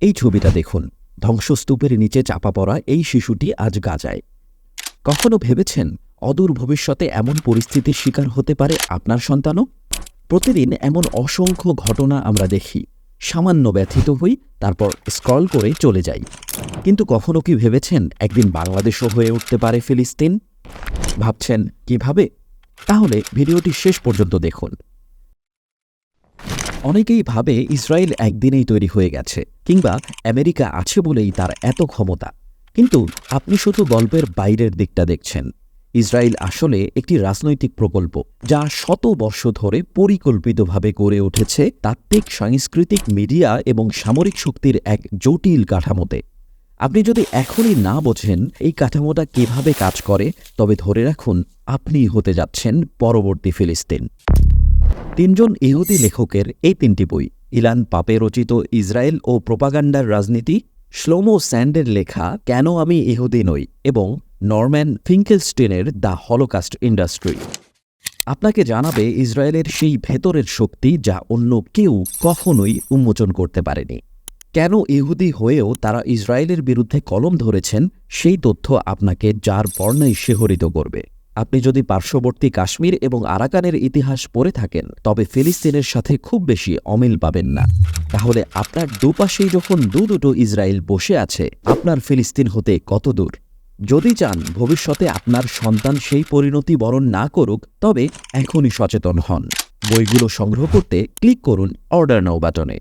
এই ছবিটা দেখুন। ধ্বংসস্তূপের নিচে চাপা পড়া এই শিশুটি আজ গাজায়। কখনো ভেবেছেন অদূর ভবিষ্যতে এমন পরিস্থিতির শিকার হতে পারে আপনার সন্তানও? প্রতিদিন এমন অসংখ্য ঘটনা আমরা দেখি। সামান্য ব্যথিত হই, তারপর স্ক্রল করে চলে যাই। কিন্তু কখনো কি ভেবেছেন একদিন বাংলাদেশও হয়ে উঠতে পারে ফিলিস্তিন? ভাবছেন কীভাবে? তাহলে ভিডিওটি শেষ পর্যন্ত দেখুন। অনেকেই ভাবে ইসরায়েল একদিনেই তৈরি হয়ে গেছে। কিংবা আমেরিকা আছে বলেই তার এত ক্ষমতা। কিন্তু আপনি শুধু গল্পের বাইরের দিকটা দেখছেন। ইসরায়েল আসলে একটি রাজনৈতিক প্রকল্প, যা শত বর্ষ ধরে পরিকল্পিতভাবে গড়ে উঠেছে তাত্ত্বিক, সাংস্কৃতিক, মিডিয়া এবং সামরিক শক্তির এক জটিল কাঠামোতে। আপনি যদি এখনই না বোঝেন এই কাঠামোটা কীভাবে কাজ করে, তবে ধরে রাখুন আপনিই হতে যাচ্ছেন পরবর্তী ফিলিস্তিন। তিনজন ইহুদি লেখকের এই তিনটি বই। ইলান পাপে রচিত ইসরায়েল ও প্রোপাগান্ডার রাজনীতি, শ্লোমো স্যান্ডের লেখা কেন আমি ইহুদি নই এবং নরম্যান ফিঙ্কেলস্টেনের দ্য হলোকাস্ট ইন্ডাস্ট্রি আপনাকে জানাবে ইসরায়েলের সেই ভেতরের শক্তি যা অন্য কেউ কখনোই উন্মোচন করতে পারেনি। কেন ইহুদি হয়েও তারা ইসরায়েলের বিরুদ্ধে কলম ধরেছেন, সেই তথ্য আপনাকে যার বর্ণাই শিহরিত করবে। আপনি যদি পার্শ্ববর্তী কাশ্মীর এবং আরাকানের ইতিহাস পড়ে থাকেন, তবে ফিলিস্তিনের সাথে খুব বেশি অমিল পাবেন না। তাহলে আপনার দুপাশেই যখন দু দুটো ইসরায়েল বসে আছে, আপনার ফিলিস্তিন হতে কত দূর? যদি চান ভবিষ্যতে আপনার সন্তান সেই পরিণতি বরণ না করুক, তবে এখনই সচেতন হন। বইগুলো সংগ্রহ করতে ক্লিক করুন অর্ডার নাও বাটনে।